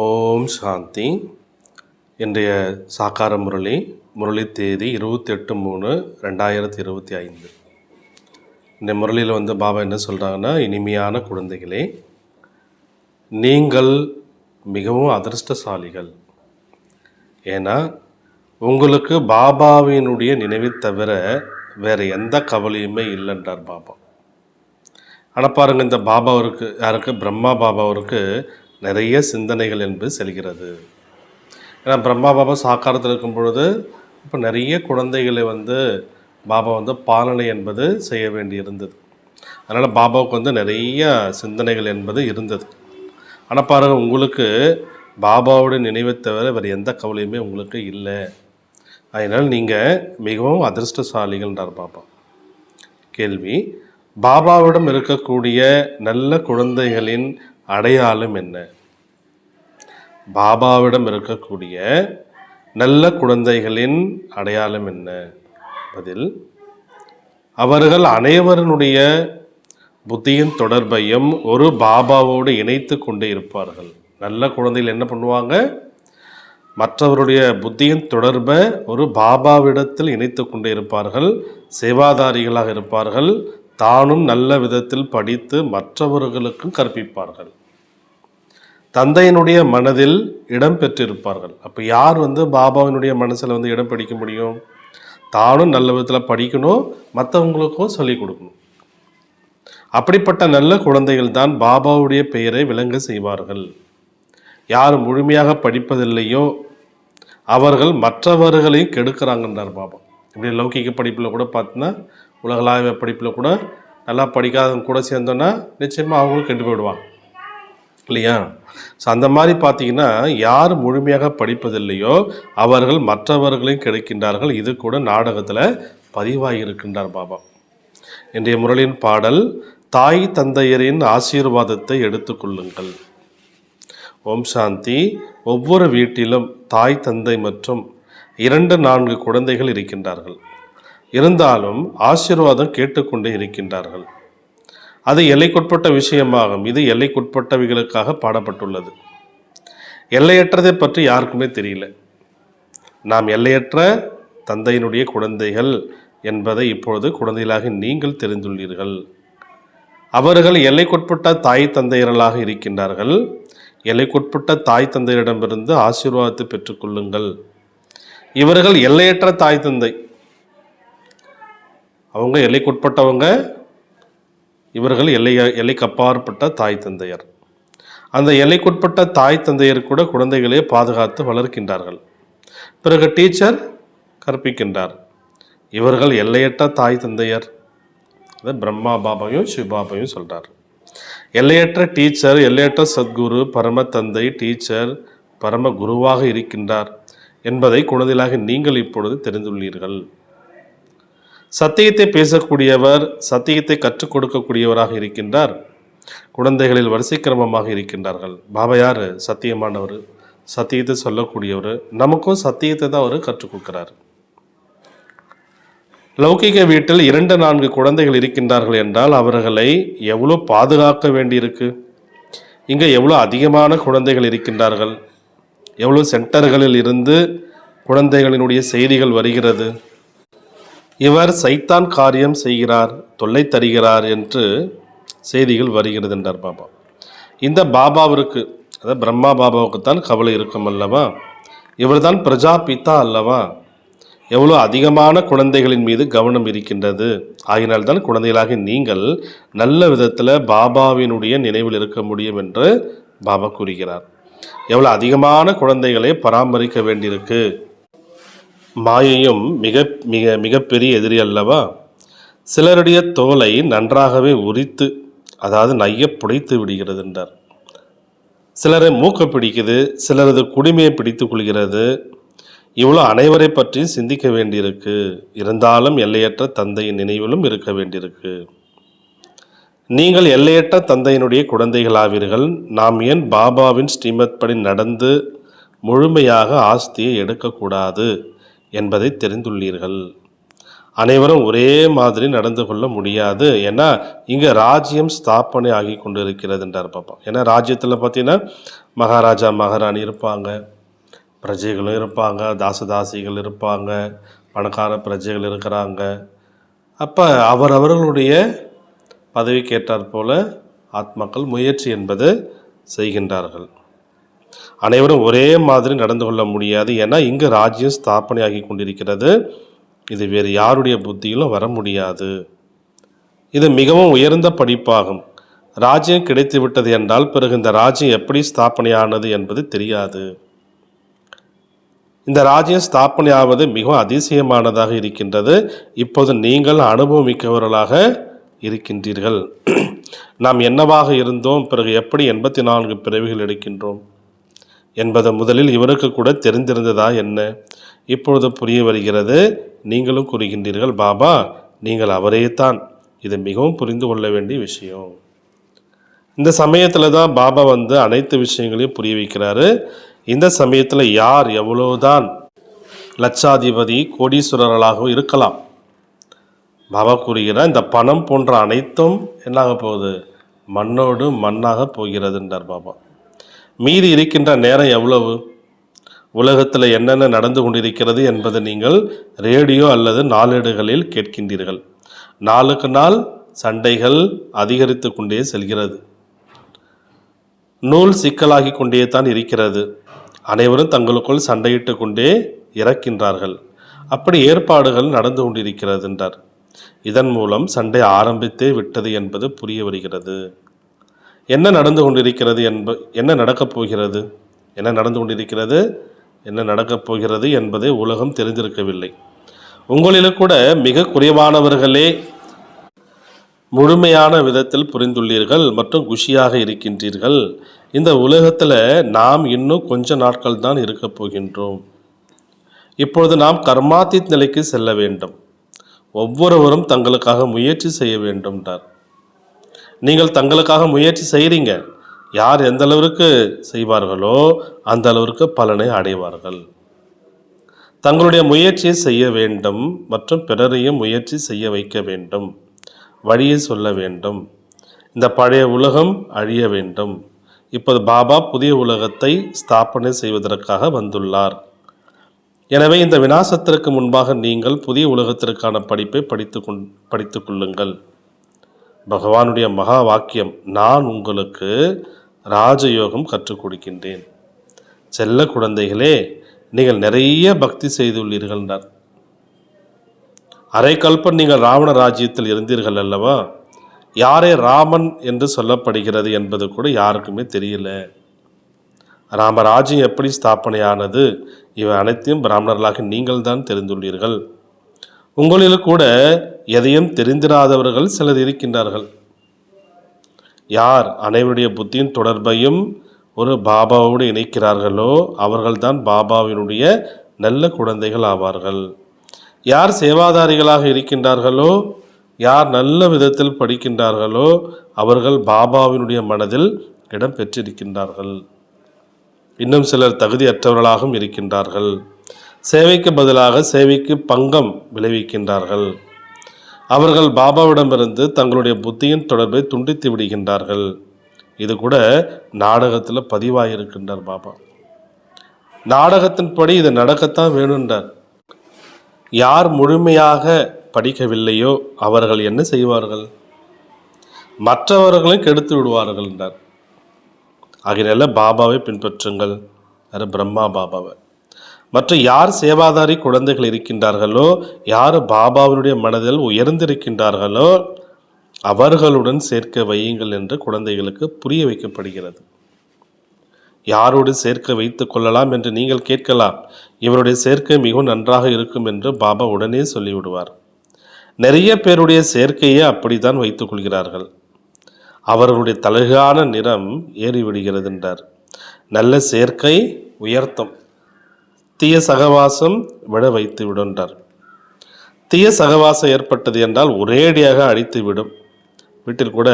ஓம் சாந்தி. இன்றைய சாக்கார முரளி முரளி தேதி இருபத்தி எட்டு மூணு ரெண்டாயிரத்தி இருபத்தி ஐந்து. இந்த முரளியில் வந்து பாபா என்ன சொல்கிறாங்கன்னா இனிமையான குழந்தைகளே நீங்கள் மிகவும் அதிர்ஷ்டசாலிகள். ஏன்னா உங்களுக்கு பாபாவினுடைய நினைவை தவிர வேறு எந்த கவலையுமே இல்லைன்றார் பாபா. ஆனால் பாருங்கள் இந்த பாபாவிற்கு யாருக்கு பிரம்மா பாபாவிற்கு நிறைய சிந்தனைகள் என்பது செல்கிறது. ஏன்னா பிரம்மா பாபா சாக்காரத்தில் இருக்கும் பொழுது இப்போ நிறைய குழந்தைகளை வந்து பாபா வந்து பாலனை என்பது செய்ய வேண்டி இருந்தது அதனால் பாபாவுக்கு வந்து நிறைய சிந்தனைகள் என்பது இருந்தது. ஆனால் பாருங்கள் உங்களுக்கு பாபாவோட நினைவை தவிர வேறு எந்த கவலையுமே உங்களுக்கு இல்லை. அதனால் நீங்கள் மிகவும் அதிர்ஷ்டசாலிகள்ன்றார் பாபா. கேள்வி பாபாவிடம் இருக்கக்கூடிய நல்ல குழந்தைகளின் அடையாளம் என்ன? பாபாவிடம் இருக்கக்கூடிய நல்ல குழந்தைகளின் அடையாளம் என்ன? பதில் அவர்கள் அனைவருடைய புத்தியின் தொடர்பையும் ஒரு பாபாவோடு இணைத்து கொண்டு இருப்பார்கள். நல்ல குழந்தைகள் என்ன பண்ணுவாங்க? மற்றவருடைய புத்தியின் தொடர்பை ஒரு பாபாவிடத்தில் இணைத்து கொண்டு இருப்பார்கள் சேவாதாரிகளாக இருப்பார்கள் தானும் நல்ல விதத்தில் படித்து மற்றவர்களுக்கும் கற்பிப்பார்கள். தந்தையினுடைய மனதில் இடம் பெற்றிருப்பார்கள். அப்போ யார் வந்து பாபாவினுடைய மனசில் வந்து இடம் பிடிக்க முடியும்? தானும் நல்ல விதத்தில் படிக்கணும் மற்றவங்களுக்கும் சொல்லிக் கொடுக்கணும். அப்படிப்பட்ட நல்ல குழந்தைகள் தான் பாபாவுடைய பெயரை விளங்க செய்வார்கள். யார் முழுமையாக படிப்பதில்லையோ அவர்கள் மற்றவர்களையும் கெடுக்கிறாங்கன்றார் பாபா. இப்படி லௌகிக்க படிப்பில் கூட பார்த்தீங்கன்னா உலகளாவிய படிப்பில் கூட நல்லா படிக்காதவங்க கூட சேர்ந்தோன்னா நிச்சயமாக அவங்களும் கெட்டு போயிடுவாங்க. இல்லையா? ஸோ அந்த மாதிரி பார்த்தீங்கன்னா யார் முழுமையாக படிப்பதில்லையோ அவர்கள் மற்றவர்களையும் கிடைக்கின்றார்கள். இது கூட நாடகத்தில் பதிவாகி இருக்கின்றார் பாபா. இன்றைய முரளின் பாடல் தாய் தந்தையரின் ஆசீர்வாதத்தை எடுத்துக்கொள்ளுங்கள். ஓம் சாந்தி. ஒவ்வொரு வீட்டிலும் தாய் தந்தை மற்றும் இரண்டு நான்கு குழந்தைகள் இருக்கின்றார்கள். இருந்தாலும் ஆசீர்வாதம் கேட்டுக்கொண்டே இருக்கின்றார்கள். அது எல்லைக்குட்பட்ட விஷயமாகும். இது எல்லைக்குட்பட்டவைகளுக்காக பாடப்பட்டுள்ளது. எல்லையற்றதை பற்றி யாருக்குமே தெரியல. நாம் எல்லையற்ற தந்தையினுடைய குழந்தைகள் என்பதை இப்பொழுது குழந்தைகளாக நீங்கள் தெரிந்துள்ளீர்கள். அவர்கள் எல்லைக்குட்பட்ட தாய் தந்தையர்களாக இருக்கின்றார்கள். எல்லைக்குட்பட்ட தாய் தந்தையரிடமிருந்து ஆசீர்வாதத்தை பெற்றுக்கொள்ளுங்கள். இவர்கள் எல்லையற்ற தாய் தந்தை. அவங்க எல்லைக்குட்பட்டவங்க இவர்கள் எல்லை எல்லைக்கு அப்பாற்பட்ட தாய் தந்தையர். அந்த எல்லைக்குட்பட்ட தாய் தந்தையர் கூட குழந்தைகளை பாதுகாத்து வளர்க்கின்றார்கள். பிறகு டீச்சர் கற்பிக்கின்றார். இவர்கள் எல்லையற்ற தாய் தந்தையர். அதை பிரம்மா பாபாவையும் சிவபாபாவையும் சொல்கிறார் எல்லையற்ற டீச்சர் எல்லையற்ற சத்குரு பரம தந்தை டீச்சர் பரம குருவாக இருக்கின்றார் என்பதை குழந்தைகளாக நீங்கள் இப்பொழுது தெரிந்துள்ளீர்கள். சத்தியத்தை பேசக்கூடியவர் சத்தியத்தை கற்றுக் கொடுக்கக்கூடியவராக இருக்கின்றார். குழந்தைகளில் வரிசை கிரமமாக இருக்கின்றார்கள். பாபா யார்? சத்தியமானவர். சத்தியத்தை சொல்லக்கூடியவர். நமக்கும் சத்தியத்தை தான் அவர் கற்றுக் கொடுக்கிறார். லௌகிக வீட்டில் இரண்டு நான்கு குழந்தைகள் இருக்கின்றார்கள் என்றால் அவர்களை எவ்வளோ பாதுகாக்க வேண்டியிருக்கு? இங்கே எவ்வளோ அதிகமான குழந்தைகள் இருக்கின்றார்கள்? எவ்வளோ சென்டர்களில் இருந்து குழந்தைகளினுடைய செய்திகள் வருகிறது? இவர் சைத்தான் காரியம் செய்கிறார் தொல்லை தருகிறார் என்று செய்திகள் வருகிறது என்றார் பாபா. இந்த பாபாவிற்கு அதாவது பிரம்மா பாபாவுக்கு தான் கவலை இருக்கும் அல்லவா? இவர்தான் தான் பிதா அல்லவா? எவ்வளோ அதிகமான குழந்தைகளின் மீது கவனம் இருக்கின்றது. ஆகினால்தான் குழந்தைகளாக நீங்கள் நல்ல விதத்தில் பாபாவினுடைய நினைவில் இருக்க முடியும் என்று பாபா கூறுகிறார். எவ்வளோ அதிகமான குழந்தைகளை பராமரிக்க வேண்டியிருக்கு. மாயையும் மிக மிக மிகப்பெரிய எதிரி அல்லவா? சிலருடைய தோலை நன்றாகவே உரித்து அதாவது நைய புடைத்து விடுகிறது என்றார் சிலரை மூக்க பிடிக்குது சிலரது குடிமையை பிடித்து கொள்கிறது. இவ்வளோ அனைவரை பற்றியும் சிந்திக்க வேண்டியிருக்கு. இருந்தாலும் எல்லையற்ற தந்தையின் நினைவிலும் இருக்க வேண்டியிருக்கு. நீங்கள் எல்லையற்ற தந்தையினுடைய குழந்தைகளாவீர்கள். நாம் ஏன் பாபாவின் ஸ்ரீமத் படி நடந்து முழுமையாக ஆஸ்தியை எடுக்கக்கூடாது? என்பதை தெரிந்துள்ளீர்கள். அனைவரும் ஒரே மாதிரி நடந்து கொள்ள முடியாது. ஏன்னா இங்கே ராஜ்யம் ஸ்தாபனை ஆகி கொண்டு இருக்கிறது என்றார் பார்ப்போம் ஏன்னா ராஜ்யத்தில் பார்த்தீங்கன்னா மகாராஜா மகாராணி இருப்பாங்க. பிரஜைகளும் இருப்பாங்க. தாசதாசிகள் இருப்பாங்க. பணக்கார பிரஜைகள் இருக்கிறாங்க. அப்போ அவரவர்களுடைய பதவி கேட்டார் போல ஆத்மாக்கள் முயற்சி என்பது செய்கின்றார்கள். அனைவரும் ஒரே மாதிரி நடந்து கொள்ள முடியாது ஏன்னா இங்கு ராஜ்யம் ஸ்தாபனையாகி கொண்டிருக்கிறது. இது வேறு யாருடைய புத்தியிலும் வர முடியாது. இது மிகவும் உயர்ந்த படிப்பாகும். ராஜ்யம் கிடைத்து விட்டது என்றால் பிறகு இந்த ராஜ்யம் எப்படி ஸ்தாபனையானது என்பது தெரியாது. இந்த ராஜ்யம் ஸ்தாபனையாவது மிகவும் அதிசயமானதாக இருக்கின்றது. இப்போது நீங்கள் அனுபவமிக்கவர்களாக இருக்கின்றீர்கள். நாம் என்னவாக இருந்தோம்? பிறகு எப்படி எண்பத்தி நான்கு பிறவிகள் எடுக்கின்றோம்? என்பதை முதலில் இவருக்கு கூட தெரிந்திருந்ததா என்ன? இப்பொழுது புரிய வருகிறது நீங்களும் கூறுகின்றீர்கள் பாபா நீங்கள் அவரே தான் இது மிகவும் புரிந்து கொள்ள வேண்டிய விஷயம். இந்த சமயத்தில் தான் பாபா வந்து அனைத்து விஷயங்களையும் புரிய வைக்கிறாரு. இந்த சமயத்தில் யார் எவ்வளவுதான் லட்சாதிபதி கோடீஸ்வரர்களாகவும் இருக்கலாம். பாபா கூறுகிறார் இந்த பணம் போன்ற அனைத்தும் என்னாக போகுது? மண்ணோடு மண்ணாக போகிறதுன்றார் பாபா. மீதி இருக்கின்ற நேரம் எவ்வளவு? உலகத்தில் என்னென்ன நடந்து கொண்டிருக்கிறது என்பதை நீங்கள் ரேடியோ அல்லது நாளேடுகளில் கேட்கின்றீர்கள். நாளுக்கு நாள் சண்டைகள் அதிகரித்து கொண்டே செல்கிறது. நூல் சிக்கலாகி கொண்டே தான் இருக்கிறது. அனைவரும் தங்களுக்குள் சண்டையிட்டு கொண்டே இறக்கின்றார்கள். அப்படி ஏற்பாடுகள் நடந்து கொண்டிருக்கிறது என்றார் இதன் மூலம் சண்டை ஆரம்பித்தே விட்டது என்பது புரிய வருகிறது. என்ன நடந்து கொண்டிருக்கிறது என்ப என்ன நடக்கப் போகிறது? என்ன நடந்து கொண்டிருக்கிறது? என்ன நடக்கப் போகிறது என்பதை உலகம் தெரிந்திருக்கவில்லை. உங்களில் கூட மிக குறைவானவர்களே முழுமையான விதத்தில் புரிந்துள்ளீர்கள் மற்றும் குஷியாக இருக்கின்றீர்கள். இந்த உலகத்தில் நாம் இன்னும் கொஞ்ச நாட்கள் தான் இருக்கப் போகின்றோம். இப்பொழுது நாம் கர்மாத்தித் நிலைக்கு செல்ல வேண்டும். ஒவ்வொருவரும் தங்களுக்காக முயற்சி செய்ய வேண்டும்ன்றார். நீங்கள் தங்களுக்காக முயற்சி செய்கிறீங்க யார் எந்த அளவிற்கு செய்வார்களோ அந்த அளவிற்கு பலனை அடைவார்கள். தங்களுடைய முயற்சியை செய்ய வேண்டும் மற்றும் பிறரையும் முயற்சி செய்ய வைக்க வேண்டும். வழியை சொல்ல வேண்டும். இந்த பழைய உலகம் அழிய வேண்டும். இப்போது பாபா புதிய உலகத்தை ஸ்தாபனை செய்வதற்காக வந்துள்ளார். எனவே இந்த விநாசத்திற்கு முன்பாக நீங்கள் புதிய உலகத்திற்கான படிப்பை படித்து கொண் படித்து கொள்ளுங்கள். பகவானுடைய மகா வாக்கியம் நான் உங்களுக்கு ராஜயோகம் கற்றுக் கொடுக்கின்றேன். செல்ல குழந்தைகளே நீங்கள் நிறைய பக்தி செய்துள்ளீர்கள் என்றார் அரை கல்பன் நீங்கள் ராவண ராஜ்யத்தில் இருந்தீர்கள் அல்லவா? யாரே ராமன் என்று சொல்லப்படுகிறது என்பது கூட யாருக்குமே தெரியல. ராமராஜ்யம் எப்படி ஸ்தாபனையானது? இவை அனைத்தையும் பிராமணர்களாக நீங்கள் தான் தெரிந்துள்ளீர்கள். உங்களில் கூட எதையும் தெரிந்திராதவர்கள் சிலர் இருக்கின்றார்கள். யார் அனைவருடைய புத்தியின் தொடர்பையும் ஒரு பாபாவோடு இணைக்கிறார்களோ அவர்கள்தான் பாபாவினுடைய நல்ல குழந்தைகள் ஆவார்கள். யார் சேவாதாரிகளாக இருக்கின்றார்களோ யார் நல்ல விதத்தில் படிக்கின்றார்களோ அவர்கள் பாபாவினுடைய மனதில் இடம் பெற்றிருக்கின்றார்கள் இன்னும் சிலர் தகுதியற்றவர்களாகவும் இருக்கின்றார்கள். சேவைக்கு பதிலாக சேவைக்கு பங்கம் விளைவிக்கின்றார்கள். அவர்கள் பாபாவிடமிருந்து தங்களுடைய புத்தியின் தொடர்பை துண்டித்து விடுகின்றார்கள். இது கூட நாடகத்தில் பதிவாகியிருக்கின்றார் பாபா. நாடகத்தின்படி இது நடக்கத்தான் வேணுன்றார் யார் முழுமையாக படிக்கவில்லையோ அவர்கள் என்ன செய்வார்கள்? மற்றவர்களையும் கெடுத்து விடுவார்கள் என்றார் ஆகையினால பாபாவை பின்பற்றுங்கள். யார் பிரம்மா பாபாவை. மற்ற யார் சேவாதாரி குழந்தைகள் இருக்கின்றார்களோ யார் பாபாவினுடைய மனதில் உயர்ந்திருக்கின்றார்களோ அவர்களுடன் சேர்க்க வையுங்கள் என்று குழந்தைகளுக்கு புரிய வைக்கப்படுகிறது. யாரோடு சேர்க்க வைத்துக் கொள்ளலாம் என்று நீங்கள் கேட்கலாம். இவருடைய சேர்க்கை மிகவும் நன்றாக இருக்கும் என்று பாபா உடனே சொல்லிவிடுவார். நிறைய பேருடைய சேர்க்கையை அப்படித்தான் வைத்துக் கொள்கிறார்கள். அவர்களுடைய தலகான நிறம் ஏறிவிடுகிறது என்றார். நல்ல சேர்க்கை உயர்த்தும். தீய சகவாசம் விட வைத்து விடுன்றார். தீய சகவாசம் ஏற்பட்டது என்றால் ஒரேடியாக அழித்து விடும். வீட்டில் கூட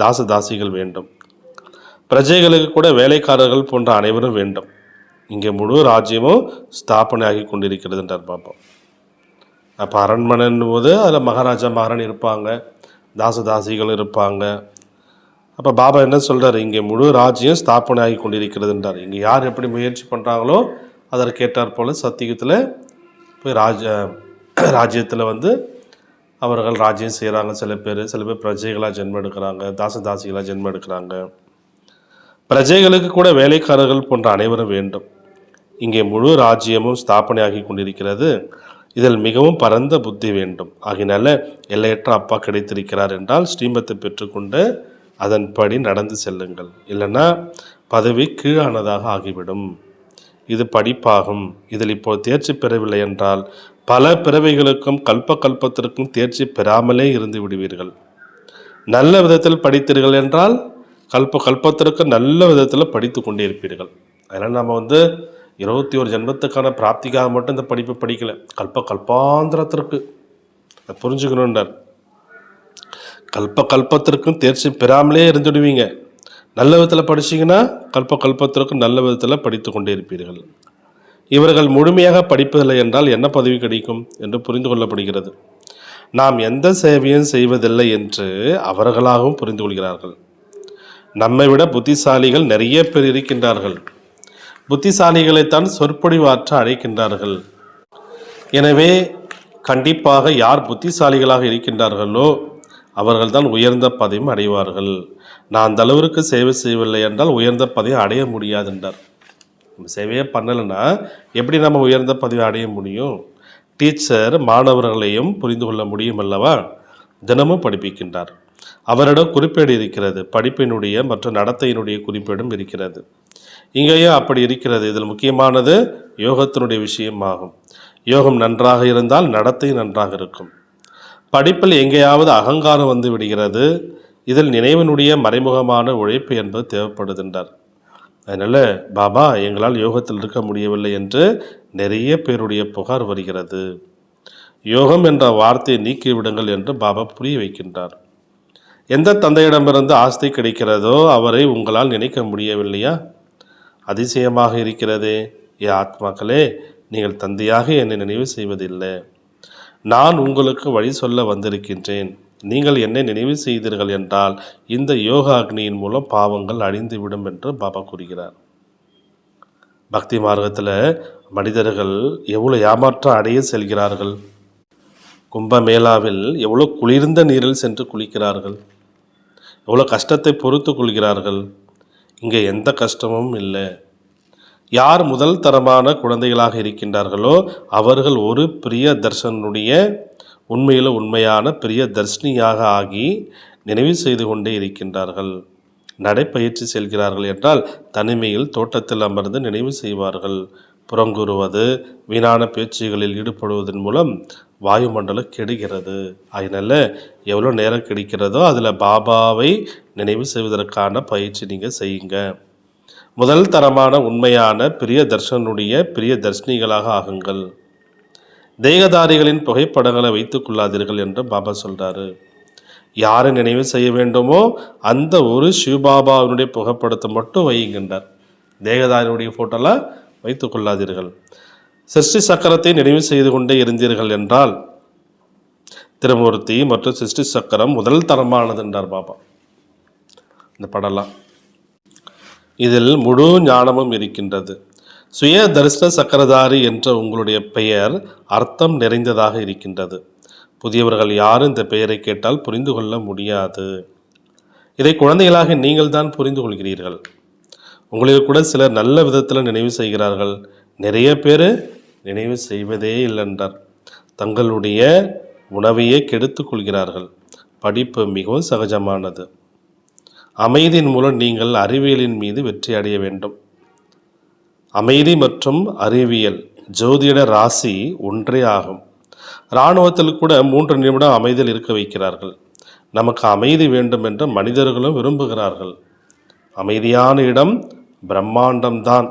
தாச தாசிகள் வேண்டும். பிரஜைகளுக்கு கூட வேலைக்காரர்கள் போன்ற அனைவரும் வேண்டும். இங்கே முழு ராஜ்யமும் ஸ்தாபனையாகி கொண்டிருக்கிறது என்றார் பாப்பா அப்போ அரண்மனைன்னு போது அதில் மகாராஜா மகாராணி இருப்பாங்க தாசதாசிகள் இருப்பாங்க. அப்போ பாபா என்ன சொல்கிறார் இங்கே முழு ராஜ்யம் ஸ்தாபனையாகி கொண்டிருக்கிறது என்றார். இங்கே யார் எப்படி முயற்சி பண்ணுறாங்களோ அதற்கேற்றாற் போல் சத்தியத்தில் போய் ராஜ ராஜ்யத்தில் வந்து அவர்கள் ராஜ்யம் செய்கிறாங்க சில பேர் சில பேர் பிரஜைகளாக ஜென்மம் எடுக்கிறாங்க. தாசதாசிகளாக ஜென்மம் எடுக்கிறாங்க. பிரஜைகளுக்கு கூட வேலைக்காரர்கள் போன்ற அனைவரும் வேண்டும். இங்கே முழு ராஜ்யமும் ஸ்தாபனையாகி கொண்டிருக்கிறது. இதில் மிகவும் பரந்த புத்தி வேண்டும். ஆகினால எல்லையற்ற அப்பா கிடைத்திருக்கிறார் என்றால் ஸ்ரீமத்தை பெற்றுக்கொண்டு அதன்படி நடந்து செல்லுங்கள். இல்லைன்னா பதவி கீழானதாக ஆகிவிடும். இது படிப்பாகும். இதில் இப்போ தேர்ச்சி பெறவில்லை என்றால் பல பிறவைகளுக்கும் கல்ப கல்பத்திற்கும் தேர்ச்சி பெறாமலே இருந்து விடுவீர்கள். நல்ல விதத்தில் படித்தீர்கள் என்றால் கல்ப கல்பத்திற்கு நல்ல விதத்தில் படித்து கொண்டே இருப்பீர்கள் அதனால் நம்ம வந்து இருபத்தி ஒரு ஜென்மத்துக்கான பிராப்திக்காக மட்டும் இந்த படிப்பை படிக்கலை. கல்ப கல்பாந்திரத்திற்கு. அதை புரிஞ்சுக்கணுன்றார் கல்ப கல்பத்திற்கும் தேர்ச்சி பெறாமலே இருந்துடுவீங்க நல்ல விதத்தில் படிச்சீங்கன்னா கல்ப கல்பத்திற்கு நல்ல விதத்தில் படித்து கொண்டே இருப்பீர்கள். இவர்கள் முழுமையாக படிப்பதில்லை என்றால் என்ன பதவி கிடைக்கும் என்று புரிந்து கொள்ளப்படுகிறது. நாம் எந்த சேவையும் செய்வதில்லை என்று அவர்களாகவும் புரிந்து கொள்கிறார்கள். நம்மை விட புத்திசாலிகள் நிறைய பேர் இருக்கின்றார்கள். புத்திசாலிகளைத்தான் சொற்பொழிவாற்ற அழைக்கின்றார்கள். எனவே கண்டிப்பாக யார் புத்திசாலிகளாக இருக்கின்றார்களோ அவர்கள்தான் உயர்ந்த பதவியும் அடைவார்கள். நான் அந்த அளவிற்கு சேவை செய்யவில்லை என்றால் உயர்ந்த பதவி அடைய முடியாது என்றார். நம்ம சேவையே பண்ணலைன்னா எப்படி நம்ம உயர்ந்த பதவி அடைய முடியும்? டீச்சர் மாணவர்களையும் புரிந்து கொள்ள முடியும் அல்லவா? தினமும் படிப்பிக்கின்றார். அவரிடம் குறிப்பேடு இருக்கிறது. படிப்பினுடைய மற்றும் நடத்தையினுடைய குறிப்பேடும் இருக்கிறது. இங்கேயும் அப்படி இருக்கிறது. இதில் முக்கியமானது யோகத்தினுடைய விஷயமாகும். யோகம் நன்றாக இருந்தால் நடத்தை நன்றாக இருக்கும். படிப்பில் எங்கேயாவது அகங்காரம் வந்து விடுகிறது இதில் நினைவினுடைய மறைமுகமான உழைப்பு என்பது தேவைப்படுகின்றார். அதனால் பாபா எங்களால் யோகத்தில் இருக்க முடியவில்லை என்று நிறைய பேருடைய புகார் வருகிறது. யோகம் என்ற வார்த்தையை நீக்கிவிடுங்கள் என்று பாபா புரிய வைக்கின்றார். எந்த தந்தையிடமிருந்து ஆஸ்தி கிடைக்கிறதோ அவரை உங்களால் நினைக்க முடியவில்லையா? அதிசயமாக இருக்கிறதே. ஏ ஆத்மாக்களே நீங்கள் தந்தையாக என்னை நினைவு செய்வதில்லை. நான் உங்களுக்கு வழி சொல்ல வந்திருக்கின்றேன். நீங்கள் என்னை நினைவு செய்தீர்கள் என்றால் இந்த யோகா அக்னியின் மூலம் பாவங்கள் அழிந்துவிடும் என்று பாபா கூறுகிறார். பக்தி மார்க்கத்தில் மனிதர்கள் எவ்வளோ ஏமாற்றம் அடைய செல்கிறார்கள்? கும்பமேளாவில் எவ்வளோ குளிர்ந்த நீரில் சென்று குளிக்கிறார்கள்? எவ்வளோ கஷ்டத்தை பொறுத்து கொள்கிறார்கள்? இங்கே எந்த கஷ்டமும் இல்லை. யார் முதல் தரமான குழந்தைகளாக இருக்கின்றார்களோ அவர்கள் ஒரு பிரிய தர்ஷனுடைய உண்மையில் உண்மையான பிரிய தர்ஷினியாக ஆகி நினைவு செய்து கொண்டே இருக்கின்றார்கள். நடைப்பயிற்சி செல்கிறார்கள் என்றால் தனிமையில் தோட்டத்தில் அமர்ந்து நினைவு செய்வார்கள். புறங்கூறுவது வீணான பேச்சுகளில் ஈடுபடுவதன் மூலம் வாயுமண்டலம் கெடுகிறது. அதனால் எவ்வளோ நேரம் கிடைக்கிறதோ அதில் பாபாவை நினைவு செய்வதற்கான பயிற்சி நீங்கள் செய்யுங்க. முதல் தரமான உண்மையான பிரிய தர்ஷனுடைய பிரிய தர்ஷினிகளாக ஆகுங்கள். தேகதாரிகளின் புகைப்படங்களை வைத்துக் கொள்ளாதீர்கள் என்று பாபா சொல்றாரு. யாரை நினைவு செய்ய வேண்டுமோ அந்த ஒரு சிவபாபாவினுடைய புகைப்படத்தை மட்டும் வையுங்கன்றார். தேகதாரியுடைய ஃபோட்டோலாம் வைத்துக் கொள்ளாதீர்கள். சிருஷ்டி சக்கரத்தை நினைவு செய்து கொண்டே இருந்தீர்கள் என்றால் திருமூர்த்தி மற்றும் சிருஷ்டி சக்கரம் முதல் தரமானது என்றார் பாபா. இந்த படம்லாம். இதில் முழு ஞானமும் இருக்கின்றது. சுய தரிசன சக்கரதாரி என்ற உங்களுடைய பெயர் அர்த்தம் நிறைந்ததாக இருக்கின்றது. புதியவர்கள் யாரும் இந்த பெயரை கேட்டால் புரிந்து கொள்ள முடியாது. இதை குழந்தைகளாக நீங்கள் தான் புரிந்து கொள்கிறீர்கள். உங்களில் கூட சிலர் நல்ல விதத்தில் நினைவு செய்கிறார்கள். நிறைய பேர் நினைவு செய்வதே இல்லைன்றார். தங்களுடைய உணவையே கெடுத்துக் கொள்கிறார்கள். படிப்பு மிகவும் சகஜமானது. அமைதியின் மூலம் நீங்கள் அறிவியலின் மீது வெற்றி அடைய வேண்டும். அமைதி மற்றும் அறிவியல் ஜோதிட ராசி ஒன்றே ஆகும். இராணுவத்தில் கூட மூன்று நிமிடம் அமைதியில் இருக்க வைக்கிறார்கள். நமக்கு அமைதி வேண்டும் என்று மனிதர்களும் விரும்புகிறார்கள். அமைதியான இடம் பிரம்மாண்டம்தான்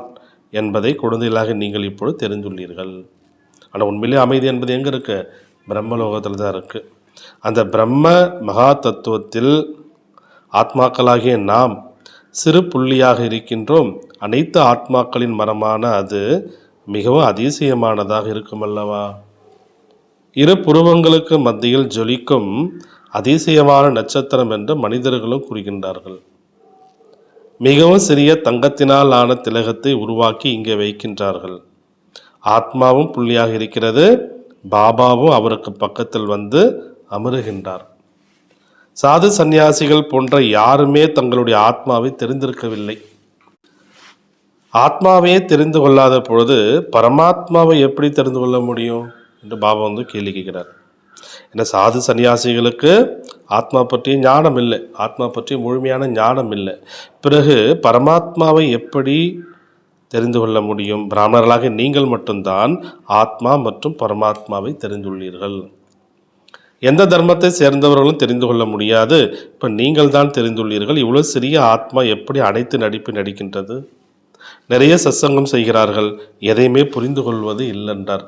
என்பதை குழந்தைகளாக நீங்கள் இப்பொழுது தெரிந்துள்ளீர்கள். ஆனால் உண்மையிலே அமைதி என்பது எங்கே இருக்கு? பிரம்மலோகத்தில் தான் இருக்குது அந்த பிரம்ம மகா தத்துவத்தில் ஆத்மாக்களாகிய நாம் சிறு புள்ளியாக இருக்கின்றோம். அனைத்து ஆத்மாக்களின் மரமான அது மிகவும் அதிசயமானதாக இருக்கும் அல்லவா இரு புருவங்களுக்கு மத்தியில் ஜொலிக்கும் அதிசயமான நட்சத்திரம் என்று மனிதர்களும் கூறுகின்றார்கள். மிகவும் சிறிய தங்கத்தினால் ஆன திலகத்தை உருவாக்கி இங்கே வைக்கின்றார்கள். ஆத்மாவும் புள்ளியாக இருக்கிறது. பாபாவும் அவருக்கு பக்கத்தில் வந்து அமருகின்றார். சாது சந்நியாசிகள் போன்ற யாருமே தங்களுடைய ஆத்மாவை தெரிந்திருக்கவில்லை. ஆத்மாவே தெரிந்து கொள்ளாத பொழுது பரமாத்மாவை எப்படி தெரிந்து கொள்ள முடியும்? என்று பாபா வந்து கேள்வி கேட்கிறார். ஏன்னா சாது சன்னியாசிகளுக்கு ஆத்மா பற்றிய ஞானம் இல்லை. ஆத்மா பற்றிய முழுமையான ஞானம் இல்லை. பிறகு பரமாத்மாவை எப்படி தெரிந்து கொள்ள முடியும்? பிராமணர்களாக நீங்கள் மட்டும்தான் ஆத்மா மற்றும் பரமாத்மாவை தெரிந்துள்ளீர்கள். எந்த தர்மத்தை சேர்ந்தவர்களும் தெரிந்து கொள்ள முடியாது. இப்போ நீங்கள் தான் தெரிந்துள்ளீர்கள். இவ்வளோ சிறிய ஆத்மா எப்படி அனைத்து நடிப்பு நடிக்கின்றது? நிறைய சத்சங்கம் செய்கிறார்கள். எதையுமே புரிந்து கொள்வது இல்லைன்றார்.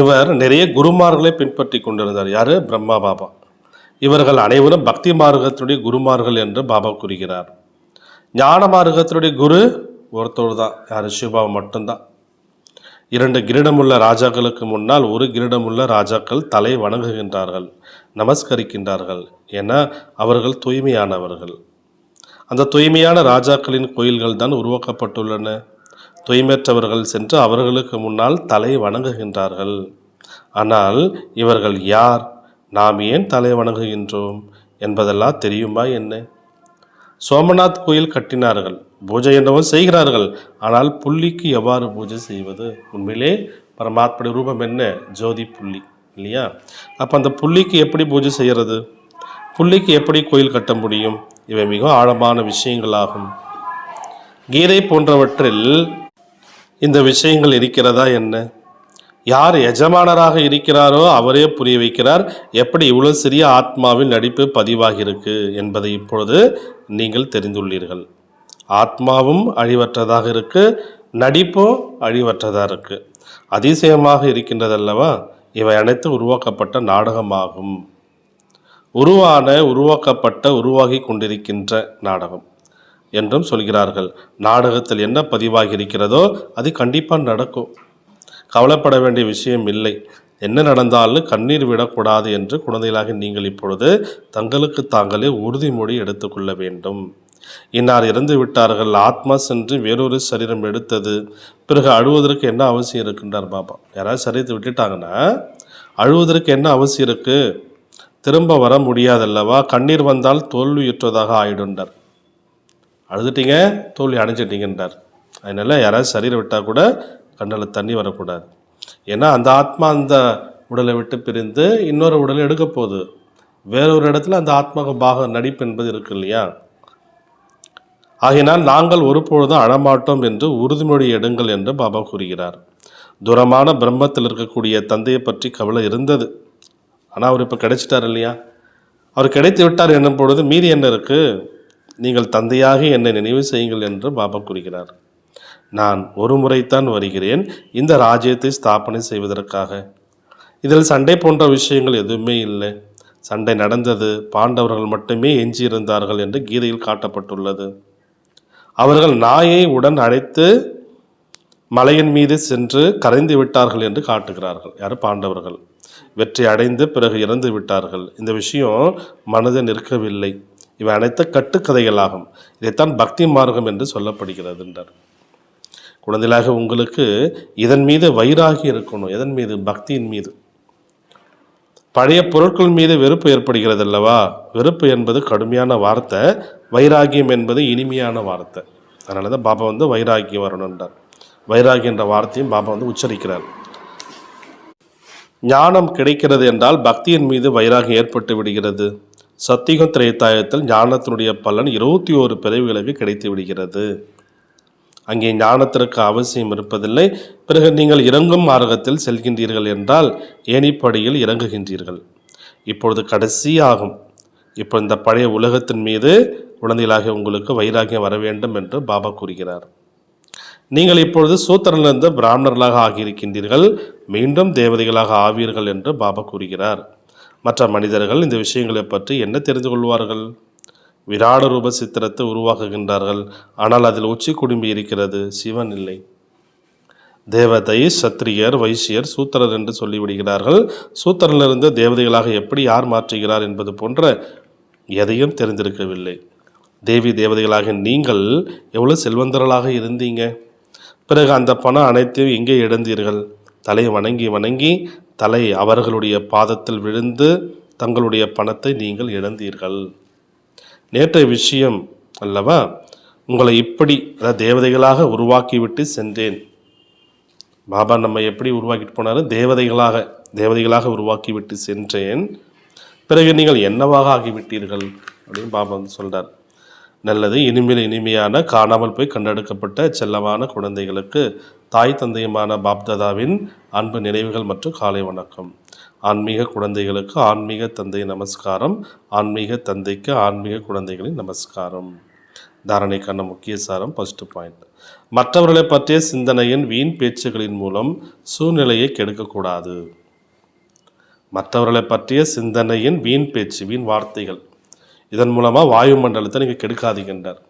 இவர் நிறைய குருமார்களை பின்பற்றி கொண்டிருந்தார். யார்? பிரம்மா பாபா. இவர்கள் அனைவரும் பக்தி மார்க்கத்தினுடைய குருமார்கள் என்று பாபா கூறுகிறார். ஞான மார்க்கத்தினுடைய குரு ஒருத்தர் தான். யார்? சிவபாபா மட்டும்தான். இரண்டு கிரீடமுள்ள ராஜாக்களுக்கு முன்னால் ஒரு கிரீடமுள்ள ராஜாக்கள் தலை வணங்குகின்றார்கள் நமஸ்கரிக்கின்றார்கள். என அவர்கள் தூய்மையானவர்கள். அந்த தூய்மையான ராஜாக்களின் கோயில்கள் தான் உருவாக்கப்பட்டுள்ளன. தூய்மையற்றவர்கள் சென்று அவர்களுக்கு முன்னால் தலை வணங்குகின்றார்கள். ஆனால் இவர்கள் யார்? நாம் ஏன் தலை வணங்குகின்றோம்? என்பதெல்லாம் தெரியுமா என்ன? சோமநாத் கோயில் கட்டினார்கள். பூஜை என்னவோ செய்கிறார்கள். ஆனால் புள்ளிக்கு எவ்வாறு பூஜை செய்வது? உண்மையிலே பரமாத்மடி ரூபம் என்ன? ஜோதி புள்ளி இல்லையா? அப்போ அந்த புள்ளிக்கு எப்படி பூஜை செய்கிறது புள்ளிக்கு எப்படி கோயில் கட்ட முடியும்? இவை மிக ஆழமான விஷயங்களாகும். கீதை போன்றவற்றில் இந்த விஷயங்கள் இருக்கிறதா என்ன? யார் எஜமானராக இருக்கிறாரோ அவரே புரிய வைக்கிறார். எப்படி இவ்வளோ சிறிய ஆத்மாவின் நடிப்பு பதிவாகியிருக்கு என்பதை இப்பொழுது நீங்கள் தெரிந்துள்ளீர்கள். ஆத்மாவும் அழிவற்றதாக இருக்கு நடிப்பும் அழிவற்றதாக இருக்கு. அதிசயமாக இருக்கின்றதல்லவா? இவை அனைத்து உருவாக்கப்பட்ட நாடகமாகும். உருவான உருவாக்கப்பட்ட உருவாகி கொண்டிருக்கின்ற நாடகம் என்றும் சொல்கிறார்கள். நாடகத்தில் என்ன பதிவாகி இருக்கிறதோ அது கண்டிப்பாக நடக்கும். கவலைப்பட வேண்டிய விஷயம் இல்லை. என்ன நடந்தாலும் கண்ணீர் விடக்கூடாது என்று குழந்தைகளாக நீங்கள் இப்பொழுது தங்களுக்கு தாங்களே உறுதிமொழி எடுத்துக்கொள்ள வேண்டும். இன்னார் இறந்து விட்டார்கள் ஆத்மா சென்று வேறொரு சரீரம் எடுத்தது. பிறகு அழுவதற்கு என்ன அவசியம் இருக்குன்றார் பாபா யாராவது சரீரத்தை விட்டுட்டாங்கன்னா அழுவதற்கு என்ன அவசியம் இருக்கு? திரும்ப வர முடியாதல்லவா? கண்ணீர் வந்தால் தோல்வியுற்றதாக ஆயிடுன்றார் அழுதுட்டீங்க தோல்வி அடைஞ்சிட்டீங்கன்றார். அதனால யாராவது சரீரம் விட்டால் கூட கண்ணில் தண்ணி வரக்கூடாது. ஏன்னா அந்த ஆத்மா அந்த உடலை விட்டு பிரிந்து இன்னொரு உடலை எடுக்க போகுது. வேறொரு இடத்துல அந்த ஆத்மாக பாக நடிப்பு என்பது இருக்கு இல்லையா? ஆகையினால் நாங்கள் ஒருபொழுதும் அழமாட்டோம் என்று உறுதிமொழி எடுங்கள் என்று பாபா கூறுகிறார். தூரமான பிரம்மத்தில் இருக்கக்கூடிய தந்தையை பற்றி கவலை இருந்தது. ஆனால் அவர் இப்போ கிடைச்சிட்டார் இல்லையா? அவர் கிடைத்து விட்டார் என்னும் பொழுது மீதி என்ன இருக்கு? நீங்கள் தந்தையாக என்னை நினைவு செய்யுங்கள் என்று பாபா கூறுகிறார். நான் ஒரு முறைத்தான் வருகிறேன். இந்த ராஜ்யத்தை ஸ்தாபனை செய்வதற்காக. இதில் சண்டை போன்ற விஷயங்கள் எதுவுமே இல்லை. சண்டை நடந்தது. பாண்டவர்கள் மட்டுமே எஞ்சியிருந்தார்கள் என்று கீதையில் காட்டப்பட்டுள்ளது. அவர்கள் நாயை உடன் அழைத்து மலையின் மீது சென்று கரைந்து விட்டார்கள் என்று காட்டுகிறார்கள். யார்? பாண்டவர்கள். வெற்றி அடைந்து பிறகு இறந்து விட்டார்கள். இந்த விஷயம் மனதில் நிற்கவில்லை. இவை அனைத்து கட்டுக்கதைகளாகும். இதைத்தான் பக்தி மார்க்கம் என்று சொல்லப்படுகிறது என்றார் குழந்தைகளாக உங்களுக்கு இதன் மீது வைராகி இருக்கணும் எதன் மீது? பக்தியின் மீது. பழைய பொருட்கள் மீது வெறுப்பு ஏற்படுகிறது அல்லவா வெறுப்பு என்பது கடுமையான வார்த்தை வைராகியம் என்பது இனிமையான வார்த்தை. அதனால தான் பாபா வந்து வைராகியம் வரணுன்றார் வைராகி என்ற வார்த்தையும் பாபா வந்து உச்சரிக்கிறார். ஞானம் கிடைக்கிறது என்றால் பக்தியின் மீது வைராகியம் ஏற்பட்டு விடுகிறது. சத்தியகம் திரைத்தாயத்தில் ஞானத்தினுடைய பலன் இருபத்தி ஓரு பிறவிகளுக்கு கிடைத்து விடுகிறது. அங்கே ஞானத்திற்கு அவசியம் இருப்பதில்லை. பிறகு நீங்கள் இறங்கும் மார்க்கத்தில் செல்கின்றீர்கள் என்றால் ஏணிப்படியில் இறங்குகின்றீர்கள். இப்பொழுது கடைசியாகும் இப்போ இந்த பழைய உலகத்தின் மீது குழந்தைகளாக உங்களுக்கு வைராகியம் வர வேண்டும் என்று பாபா கூறுகிறார். நீங்கள் இப்பொழுது சூத்திரனிலிருந்து பிராமணர்களாக ஆகியிருக்கின்றீர்கள். மீண்டும் தேவதைகளாக ஆவீர்கள் என்று பாபா கூறுகிறார். மற்ற மனிதர்கள் இந்த விஷயங்களை பற்றி என்ன தெரிந்து கொள்வார்கள்? விராட ரூப சித்திரத்தை உருவாக்குகின்றார்கள். ஆனால் அதில் உச்சி குடும்பி இருக்கிறது சிவன் இல்லை. தேவதை சத்திரியர் வைசியர் சூத்திரர் என்று சொல்லிவிடுகிறார்கள். சூத்திரனிலிருந்து தேவதைகளாக எப்படி யார் மாற்றுகிறார் என்பது போன்ற எதையும் தெரிந்திருக்கவில்லை. தேவி தேவதைகளாக நீங்கள் எவ்வளோ செல்வந்தர்களாக இருந்தீங்க? பிறகு அந்த பணம் அனைத்தையும் எங்கே இழந்தீர்கள்? தலை வணங்கி வணங்கி தலை அவர்களுடைய பாதத்தில் விழுந்து தங்களுடைய பணத்தை நீங்கள் இழந்தீர்கள். நேற்றைய விஷயம் அல்லவா? உங்களை இப்படி அதாவது தேவதைகளாக உருவாக்கிவிட்டு சென்றேன். பாபா நம்ம எப்படி உருவாக்கிட்டு போனாரு? தேவதைகளாக தேவதைகளாக உருவாக்கிவிட்டு சென்றேன். பிறகு நீங்கள் என்னவாக ஆகிவிட்டீர்கள்? அப்படின்னு பாபா வந்து சொல்கிறார் நல்லது இனிமேல் இனிமையான காணாமல் போய் கண்டெடுக்கப்பட்ட செல்லமான குழந்தைகளுக்கு தாய் தந்தையுமான பாப்ததாவின் அன்பு நினைவுகள் மற்றும் காலை வணக்கம். ஆன்மீக குழந்தைகளுக்கு ஆன்மீக தந்தை நமஸ்காரம். ஆன்மீக தந்தைக்கு ஆன்மீக குழந்தைகளின் நமஸ்காரம். தாரணைக்கான முக்கிய சாரம் ஃபர்ஸ்ட் பாயிண்ட் மற்றவர்களை பற்றிய சிந்தனையின் வீண் பேச்சுகளின் மூலம் சூழ்நிலையை கெடுக்கக்கூடாது. மற்றவர்களை பற்றிய சிந்தனையின் வீண் பேச்சு வீண் வார்த்தைகள். இதன் மூலமாக வாயுமண்டலத்தை நீங்கள் கெடுக்காதீங்கன்றார்.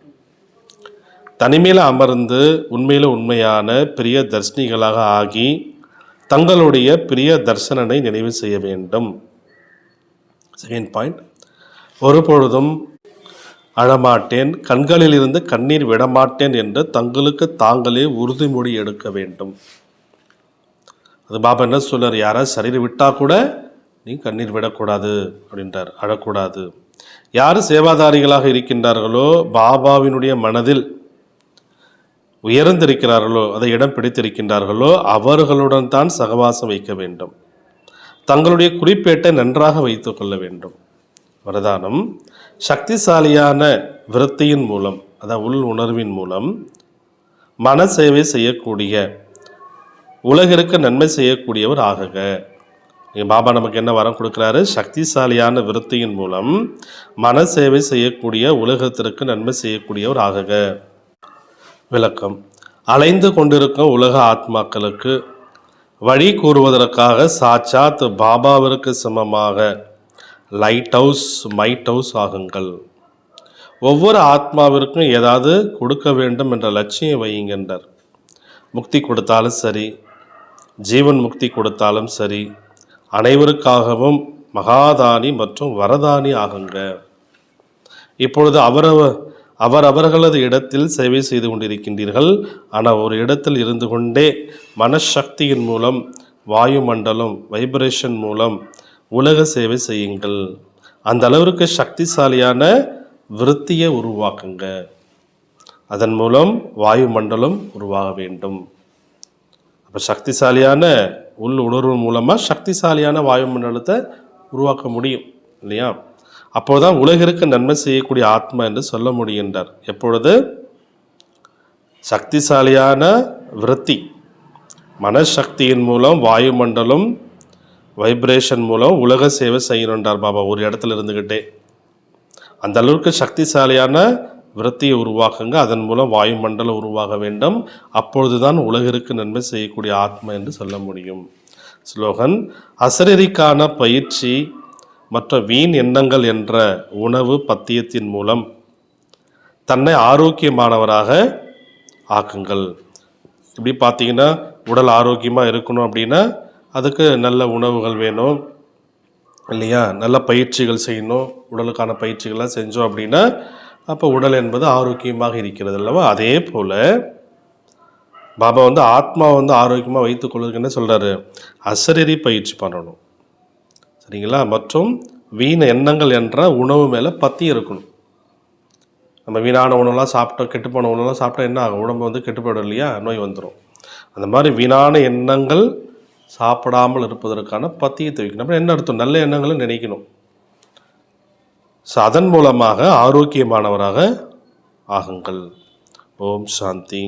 தனிமையில் அமர்ந்து உண்மையில் உண்மையான பெரிய தர்ஷினிகளாக ஆகி தங்களுடைய பிரிய தர்சனனை நினைவு செய்ய வேண்டும். செகண்ட் பாயிண்ட் ஒருபொழுதும் அழமாட்டேன். கண்களிலிருந்து கண்ணீர் விடமாட்டேன் என்று தங்களுக்கு தாங்களே உறுதிமொழி எடுக்க வேண்டும். அது பாபா என்ன சொல்றார்? யாராவது சரீரம் விட்டா கூட நீ கண்ணீர் விடக்கூடாது அப்படின்றார். அழக்கூடாது. யார் சேவாதாரிகளாக இருக்கின்றார்களோ பாபாவினுடைய மனதில் உயர்ந்திருக்கிறார்களோ அதை இடம் பிடித்திருக்கின்றார்களோ அவர்களுடன் தான் சகவாசம் வைக்க வேண்டும். தங்களுடைய குறிப்பேட்டை நன்றாக வைத்துக் கொள்ள வேண்டும். வரதானம் சக்திசாலியான விருத்தியின் மூலம் அதாவது உள் உணர்வின் மூலம் மன சேவை செய்யக்கூடிய உலகிற்கு நன்மை செய்யக்கூடியவர் ஆகுக. இங்க பாபா நமக்கு என்ன வரம் கொடுக்குறாரு? சக்திசாலியான விருத்தியின் மூலம் மன சேவை செய்யக்கூடிய உலகத்திற்கு நன்மை செய்யக்கூடியவர் ஆகுக. விளக்கம். அலைந்து கொண்டிருக்கும் உலக ஆத்மாக்களுக்கு வழி கூறுவதற்காக சாட்சாத் பாபாவிற்கு சமமாக லைட் ஹவுஸ் மைட் ஹவுஸ் ஆகுங்கள். ஒவ்வொரு ஆத்மாவிற்கும் ஏதாவது கொடுக்க வேண்டும் என்ற லட்சியம் வையுங்கின்றார். முக்தி கொடுத்தாலும் சரி ஜீவன் முக்தி கொடுத்தாலும் சரி அனைவருக்காகவும் மகாதானி மற்றும் வரதானி ஆகுங்க. இப்பொழுது அவரவர் அவர் அவர்களது இடத்தில் சேவை செய்து கொண்டிருக்கின்றீர்கள். ஆனால் ஒரு இடத்தில் இருந்து கொண்டே மனசக்தியின் மூலம் வாயுமண்டலம் வைப்ரேஷன் மூலம் உலக சேவை செய்யுங்கள். அந்த அளவிற்கு சக்திசாலியான விருத்தியை உருவாக்குங்க. அதன் மூலம் வாயுமண்டலம் உருவாக வேண்டும். அப்போ சக்திசாலியான உள் உணர்வு மூலமாக சக்திசாலியான வாயுமண்டலத்தை உருவாக்க முடியும் இல்லையா? அப்போதான் உலகிற்கு நன்மை செய்யக்கூடிய ஆத்மா என்று சொல்ல முடிகின்றார். எப்பொழுது? சக்திசாலியான விருத்தி. மனசக்தியின் மூலம் வாயுமண்டலம் வைப்ரேஷன் மூலம் உலக சேவை செய்யணுன்றார் பாபா. ஒரு இடத்துல இருந்துக்கிட்டே அந்த அளவுக்கு சக்திசாலியான விருத்தியை உருவாக்குங்க. அதன் மூலம் வாயுமண்டலம் உருவாக வேண்டும். அப்பொழுதுதான் உலகிற்கு நன்மை செய்யக்கூடிய ஆத்மா என்று சொல்ல முடியும். ஸ்லோகன் அசரீரிக்கான பயிற்சி மற்ற வீண் எண்ணங்கள் என்ற உணவு பத்தியத்தின் மூலம் தன்னை ஆரோக்கியமானவராக ஆக்குங்கள். இப்படி பார்த்தீங்கன்னா உடல் ஆரோக்கியமாக இருக்கணும் அப்படின்னா அதுக்கு நல்ல உணவுகள் வேணும் இல்லையா? நல்ல பயிற்சிகள் செய்யணும் உடலுக்கான பயிற்சிகள்லாம் செஞ்சோம் அப்படின்னா அப்போ உடல் என்பது ஆரோக்கியமாக இருக்கிறது அல்லவா? அதே போல் பாபா வந்து ஆத்மா வந்து ஆரோக்கியமாக வைத்துக் கொள்வதற்கு என்ன சொல்கிறாரு அசரீரி பயிற்சி பண்ணணும். சரிங்களா? மற்றும் வீண எண்ணங்கள் என்ற உணவு மேலே பற்றி இருக்கணும். நம்ம வீணான உணவுலாம் சாப்பிட்டோம் கெட்டுப்போன உணவுலாம் சாப்பிட்டா என்ன ஆகும்? உடம்பு வந்து கெட்டுப்போயிடும் இல்லையா? நோய் வந்துடும் அந்த மாதிரி வீணான எண்ணங்கள் சாப்பிடாமல் இருப்பதற்கான பத்தியத்தை வைக்கணும் அப்புறம் என்ன அர்த்தம்? நல்ல எண்ணங்களை நினைக்கணும். ஸோ அதன் மூலமாக ஆரோக்கியமானவராக ஆகுங்கள். ஓம் சாந்தி.